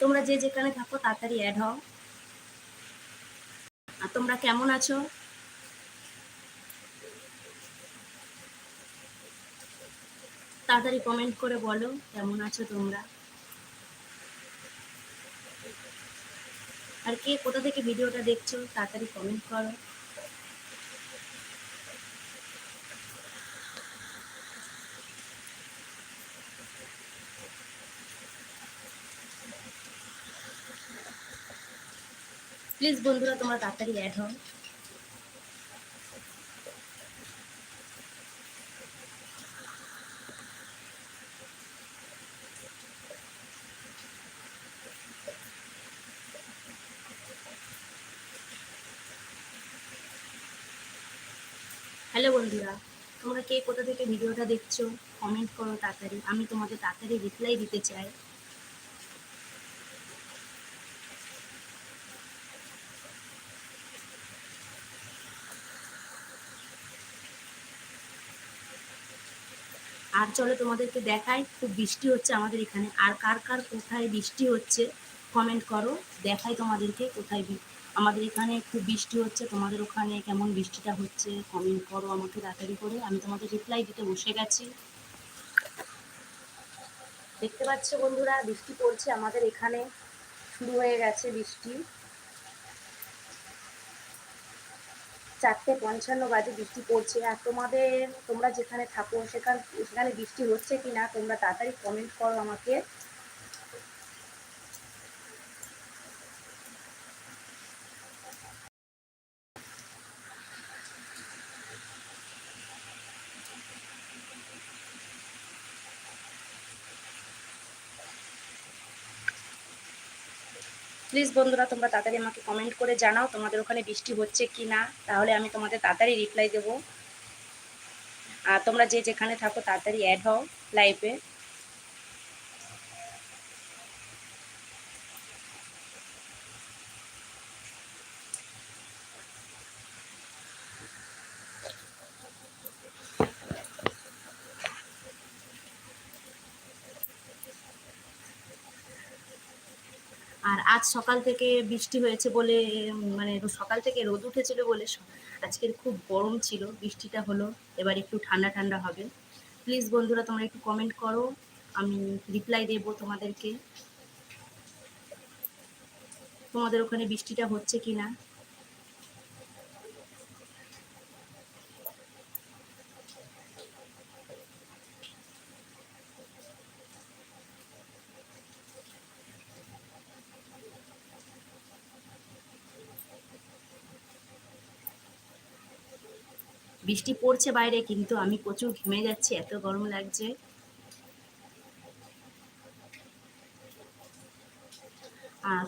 তোমরা যে যেখানে থাকো, তাড়াতাড়ি অ্যাড হও। আর তোমরা কেমন আছো? তাড়াতাড়ি কমেন্ট করে বলো, কেমন আছো তোমরা? আর কে কোথা থেকে ভিডিওটা দেখছ, তাড়াতাড়ি কমেন্ট করো। প্লিজ বন্ধুরা, তোমরা তাড়াতাড়ি অ্যাড হও। হ্যালো বন্ধুরা, তোমরা কে কোথা থেকে ভিডিওটা দেখছ? কমেন্ট করো তাড়াতাড়ি। আমি তোমাদের তাড়াতাড়ি রিপ্লাই দিতে চাই। আর চলো তোমাদেরকে দেখাই, খুব বৃষ্টি হচ্ছে আমাদের এখানে। আর কার কার কোথায় বৃষ্টি হচ্ছে কমেন্ট করো। দেখাই তোমাদেরকে কোথায় আমাদের এখানে খুব বৃষ্টি হচ্ছে, তোমাদের ওখানে কেমন বৃষ্টিটা হচ্ছে কমেন্ট করো আমাকে তাড়াতাড়ি করে। আমি তোমাদের রিপ্লাই দিতে বসে গেছি। দেখতে পাচ্ছ বন্ধুরা, বৃষ্টি পড়ছে আমাদের এখানে। শুরু হয়ে গেছে বৃষ্টি। চারটে পঞ্চান্ন বাজে বৃষ্টি পড়ছে। আর তোমাদের, তোমরা যেখানে থাকো, সেখানে সেখানে বৃষ্টি হচ্ছে কি না তোমরা তাড়াতাড়ি কমেন্ট করো আমাকে। প্লিজ বন্ধুরা, তোমরা তাড়াতাড়ি আমাকে কমেন্ট করে জানাও তোমাদের ওখানে বৃষ্টি হচ্ছে কি না তাহলে আমি তোমাদের তাড়াতাড়ি রিপ্লাই দেবো। আর তোমরা যে যেখানে থাকো তাড়াতাড়ি অ্যাড হও লাইভে আর আজ সকাল থেকে বৃষ্টি হয়েছে বলে মানে সকাল থেকে রোদ উঠেছিল বলে আজকের খুব গরম ছিল, বৃষ্টিটা হলো, এবার একটু ঠান্ডা ঠান্ডা হবে। প্লিজ বন্ধুরা, তোমরা একটু কমেন্ট করো, আমি রিপ্লাই দেব তোমাদেরকে। তোমাদের ওখানে বৃষ্টিটা হচ্ছে কি না বৃষ্টি পড়ছে বাইরে, কিন্তু আমি প্রচুর ঘেমে যাচ্ছি, এত গরম লাগছে।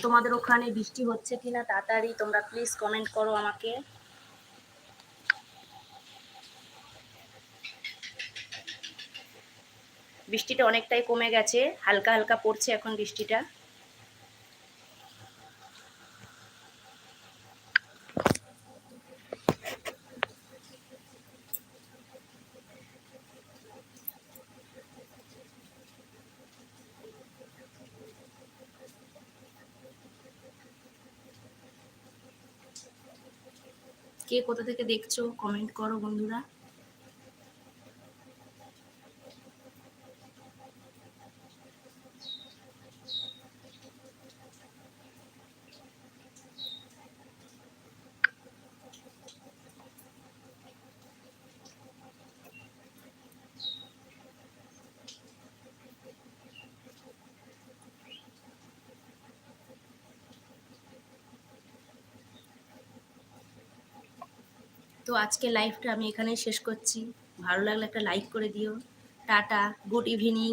তোমাদের ওখানে বৃষ্টি হচ্ছে কিনা তাড়াতাড়ি তোমরা প্লিজ কমেন্ট করো আমাকে। বৃষ্টিটা অনেকটাই কমে গেছে, হালকা হালকা পড়ছে এখন বৃষ্টিটা। কে কোথা থেকে দেখছ? কমেন্ট করো বন্ধুরা। তো আজকে লাইভটা আমি এখানেই শেষ করছি। ভালো লাগলে একটা লাইক করে দিও। Tata good evening